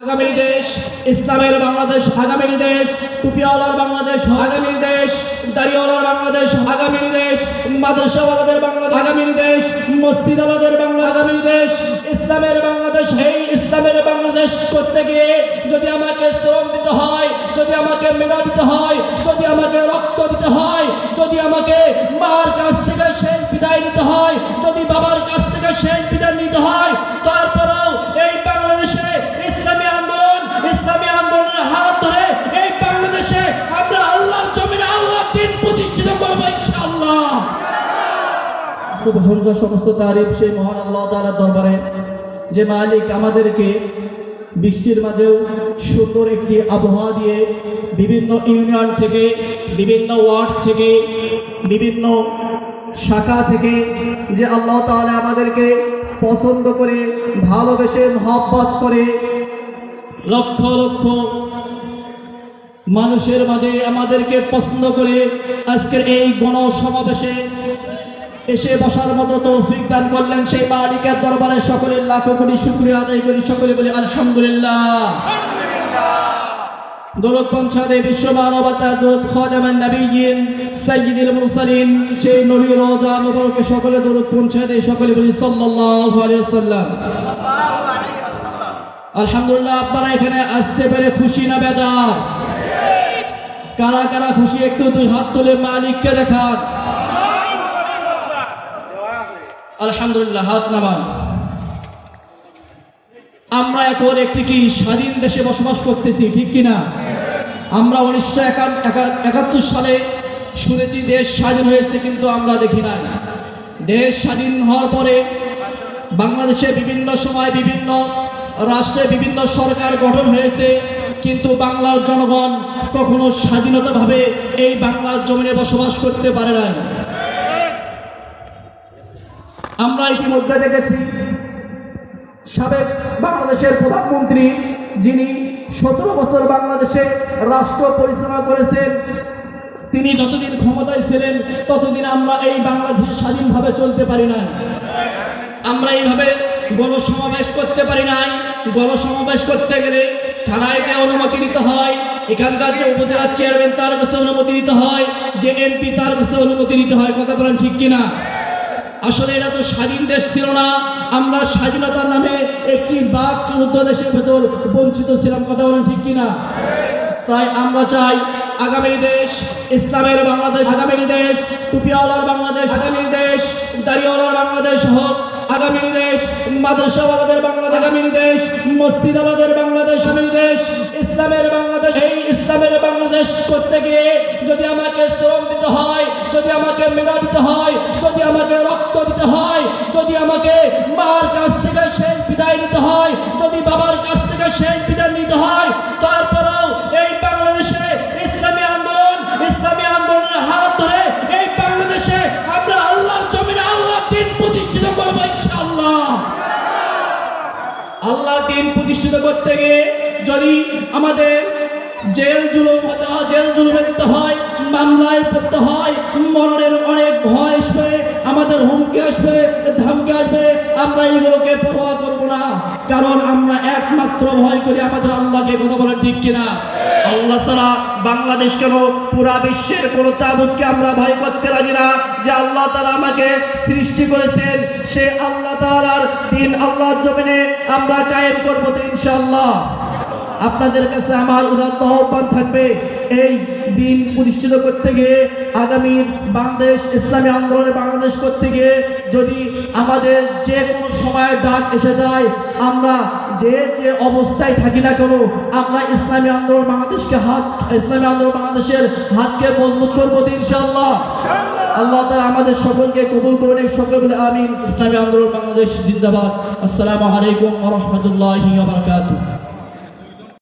আগামীর দেশ, ইসলামের বাংলাদেশ আগামীর দেশ টুপিওয়ালার বাংলাদেশ আগামীর দেশ, দাড়িওয়ালার বাংলাদেশ আগামীর দেশ, মাদ্রাসাওয়ালাদের বাংলাদেশ আগামীর দেশ বাংলা আগামীর দেশ, ইসলামের বাংলাদেশ, এই ইসলামের বাংলাদেশ করতে গিয়ে যদি আমাকে শ্রম দিতে হয়, যদি আমাকে মেধা দিতে হয়, যদি আমাকে রক্ত দিতে হয়, যদি আমাকে মার কাছ সন্ধ্যা সমস্ত তারিফ সেই মহান আল্লাহ তাআলার দরবারে। যে মালিক আমাদেরকে বৃষ্টির মাঝেও সুন্দর একটি আবহাওয়া দিয়ে বিভিন্ন ইউনিয়ন থেকে, বিভিন্ন ওয়ার্ড থেকে, বিভিন্ন শাখা থেকে যে আল্লাহ তাআলা আমাদেরকে পছন্দ করে, ভালোবেসে, মহব্বত করে, লক্ষ লক্ষ মানুষের মাঝে আমাদেরকে পছন্দ করে আজকের এই গণ সমাবেশে এসে বসার মতো তৌফিক দান করলেন সেই মালিকের দরবারে সকলের লাখো কোটি শুক্রিয়া আদায় করি সকলে বলি আলহামদুলিল্লাহ। দৌলত পঞ্চায়েতে বিশ্ব মানবতা খাজামান নবীন মুরসালিন সেই নবী রওজা মুবারকে সকলে দৌলত পঞ্চায়েতে সকলে বলি সাল্লাল্লাহু আলাইহি ওয়াসাল্লাম। আলহামদুলিল্লাহ আপনারা এখানে আসতে পেরে খুশি না বেদার কারা কারা খুশি একটু দুই হাত তুলে মালিককে দেখান। আলহামদুলিল্লাহ, হাত নামান আমরা এখন একটি কি স্বাধীন দেশে বসবাস করতেছি, ঠিক কিনা? আমরা উনিশশো একাত্তর সালে শুনেছি দেশ স্বাধীন হয়েছে, কিন্তু আমরা দেখি নাই। দেশ স্বাধীন হওয়ার পরে বাংলাদেশে বিভিন্ন সময় বিভিন্ন রাষ্ট্রে বিভিন্ন সরকার গঠন হয়েছে, কিন্তু বাংলার জনগণ কখনো স্বাধীনতাভাবে এই বাংলার জমিনে বসবাস করতে পারে নাই। আমরা ইতিমধ্যে দেখেছি সাবেক বাংলাদেশের প্রধানমন্ত্রী যিনি সতেরো বছর বাংলাদেশে রাষ্ট্র পরিচালনা করেছেন, তিনি যতদিন ক্ষমতায় ছিলেন, ততদিন আমরা এই বাংলাদেশে স্বাধীনভাবে চলতে পারি না আমরা এইভাবে গণসমাবেশ করতে পারি নাই। গণসমাবেশ করতে গেলে থানায় যে অনুমতি নিতে হয়, এখানকার যে উপজেলার চেয়ারম্যান তার কাছে অনুমতি নিতে হয়, যে এমপি তার কাছে অনুমতি নিতে হয়, কথা বলেন ঠিক কিনা? আসলে এটা তো স্বাধীন দেশ ছিল না। আমরা স্বাধীনতার নামে একটি বাক চতুর্থ দেশের ভেতর বঞ্চিত ছিলাম, কথা বলেন ঠিক কিনা? তাই আমরা চাই আগামী দেশ, ইসলামের বাংলাদেশ আগামী দেশ, টুপিওয়ালার বাংলাদেশ আগামী দেশ, দাড়িওয়ালার বাংলাদেশ হোক, আগামী দেশ, মাদ্রাসাওয়ালাদের বাংলাদেশ আগামী দেশ মসজিদালাদের বাংলাদেশ আগামী দেশ, ইসলামের বাংলাদেশ, এই ইসলামের বাংলাদেশ করতে গিয়ে যদি আমাকে শ্রম দিতে হয়, যদি আমাকে মেধা দিতে হয় যদি আমাকে রক্ত দিতে হয়, যদি আমাকে মার কাছ থেকে শেষ বিদায় নিতে হয়, যদি বাবার কাছ থেকে শেষ বিদায় নিতে হয়, তারপরেও এই বাংলাদেশে ইসলামী আন্দোলন, ইসলামী আন্দোলনের হাত ধরে এই বাংলাদেশে আমরা আল্লাহর জমিনে আল্লাহ দিন প্রতিষ্ঠিত করব ইনশাআল্লাহ। আল্লাহ দিন প্রতিষ্ঠিত করতে গিয়ে যদি আমাদের জেল জুলুম হতে হয় জেল জুলুমে দিতে হয়, মামলায় পড়তে হয়, মরণের অনেক ভয় আসবে আমাদের হুমকি আসবে, ধমকি আসবে, আমরা এইগুলোকে পরোয়া করব না। কারণ আমরা একমাত্র ভয় করি আমাদের আল্লাহকে কথা বলেন ঠিক কিনা। আল্লাহ ছাড়া বাংলাদেশ কেন পুরা বিশ্বের কোন তাবুতকে আমরা ভয় করতে রাজি না? যে আল্লাহ তালা আমাকে সৃষ্টি করেছেন, সে আল্লাহ তালার দিন আল্লাহর জমিনে আমরা কায়েম করব তো ইনশাআল্লাহ। আপনাদের কাছে আমার উদাত্ত আহ্বান থাকবে, এই দিন প্রতিষ্ঠিত করতে গিয়ে আগামী বাংলাদেশ, ইসলামী আন্দোলনে বাংলাদেশ করতে গিয়ে যদি আমাদের যে কোনো সময় ডাক এসে যায়, আমরা যে যে অবস্থায় থাকি না কেন, আমরা ইসলামী আন্দোলন বাংলাদেশকে হাত, ইসলামী আন্দোলন বাংলাদেশের হাতকে মজবুত করব তো ইনশাআল্লাহ। আল্লাহ তালা আমাদের সকলকে কবুল এই সকল আমিন। ইসলামী আন্দোলন বাংলাদেশ জিন্দাবাদ। আসসালামু আলাইকুম রহমতুল্লাহ